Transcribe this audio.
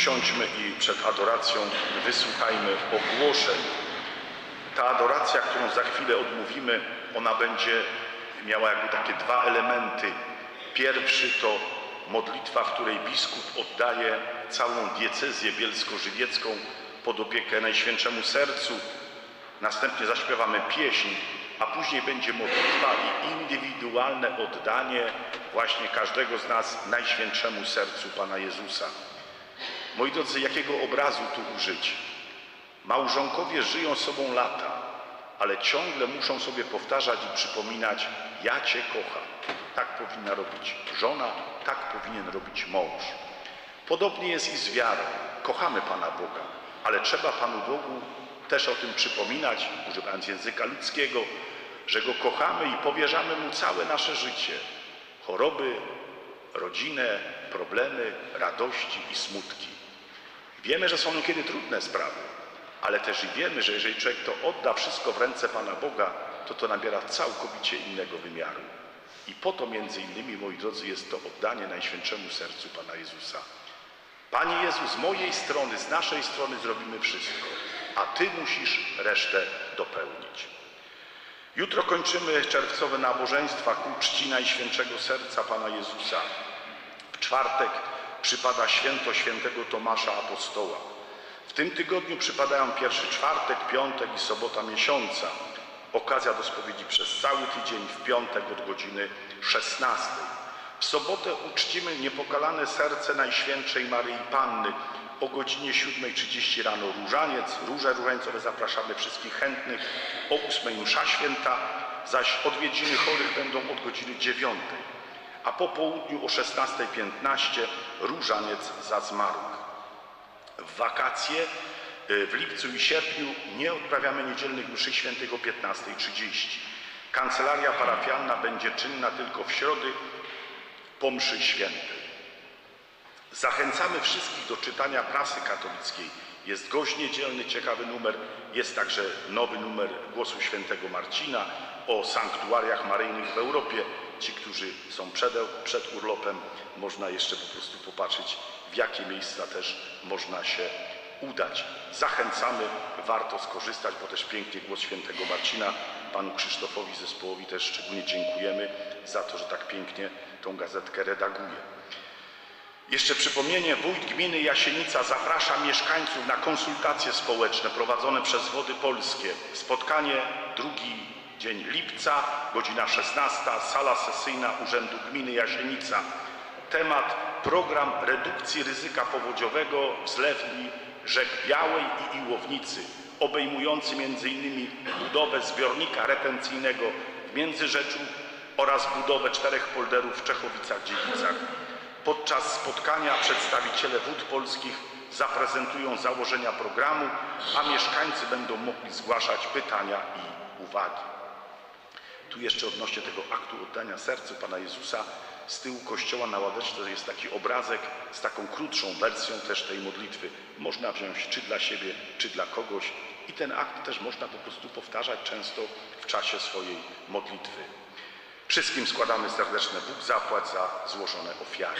Usiądźmy i przed adoracją wysłuchajmy ogłoszeń. Ta adoracja, którą za chwilę odmówimy, ona będzie miała jakby takie dwa elementy. Pierwszy to modlitwa, w której biskup oddaje całą diecezję bielsko-żywiecką pod opiekę Najświętszemu Sercu. Następnie zaśpiewamy pieśń, a później będzie modlitwa i indywidualne oddanie właśnie każdego z nas Najświętszemu Sercu Pana Jezusa. Moi drodzy, jakiego obrazu tu użyć? Małżonkowie żyją sobą lata, ale ciągle muszą sobie powtarzać i przypominać: Ja Cię kocham. Tak powinna robić żona, tak powinien robić mąż. Podobnie jest i z wiarą. Kochamy Pana Boga, ale trzeba Panu Bogu też o tym przypominać, używając języka ludzkiego, że Go kochamy i powierzamy Mu całe nasze życie. Choroby, rodzinę, problemy, radości i smutki. Wiemy, że są niekiedy trudne sprawy, ale też wiemy, że jeżeli człowiek to odda wszystko w ręce Pana Boga, to to nabiera całkowicie innego wymiaru. I po to między innymi, moi drodzy, jest to oddanie Najświętszemu Sercu Pana Jezusa. Panie Jezu, z mojej strony, z naszej strony zrobimy wszystko, a Ty musisz resztę dopełnić. Jutro kończymy czerwcowe nabożeństwa ku czci Najświętszego Serca Pana Jezusa. W czwartek przypada święto świętego Tomasza Apostoła. W tym tygodniu przypadają pierwszy czwartek, piątek i sobota miesiąca. Okazja do spowiedzi przez cały tydzień, w piątek od godziny 16. W sobotę uczcimy niepokalane serce Najświętszej Maryi Panny. O godzinie 7.30 rano różaniec, róże różańcowe zapraszamy wszystkich chętnych. O 8.00 msza święta, zaś odwiedziny chorych będą od godziny 9.00 a po południu o 16.15 różaniec za zmarłych. W wakacje y, w lipcu i sierpniu nie odprawiamy niedzielnych mszy świętych o 15.30. Kancelaria parafialna będzie czynna tylko w środy po mszy świętej. Zachęcamy wszystkich do czytania prasy katolickiej. Jest gość niedzielny, ciekawy numer. Jest także nowy numer Głosu Świętego Marcina o sanktuariach maryjnych w Europie. Ci, którzy są przed, przed urlopem, można jeszcze po prostu popatrzeć, w jakie miejsca też można się udać. Zachęcamy, warto skorzystać, bo też pięknie Głos Świętego Marcina. Panu Krzysztofowi zespołowi też szczególnie dziękujemy za to, że tak pięknie tą gazetkę redaguje. Jeszcze przypomnienie, wójt gminy Jasienica zaprasza mieszkańców na konsultacje społeczne prowadzone przez Wody Polskie. Spotkanie drugi dzień lipca, godzina 16, sala sesyjna Urzędu Gminy Jasienica. Temat program redukcji ryzyka powodziowego w zlewni rzek Białej i Iłownicy, obejmujący m.in. budowę zbiornika retencyjnego w Międzyrzeczu oraz budowę czterech polderów w Czechowicach-Dziedzicach. Podczas spotkania przedstawiciele wód polskich zaprezentują założenia programu, a mieszkańcy będą mogli zgłaszać pytania i uwagi. Tu jeszcze odnośnie tego aktu oddania sercu Pana Jezusa z tyłu kościoła na ławeczce jest taki obrazek z taką krótszą wersją też tej modlitwy. Można wziąć czy dla siebie, czy dla kogoś i ten akt też można po prostu powtarzać często w czasie swojej modlitwy. Wszystkim składamy serdeczne Bóg zapłać za złożone ofiary.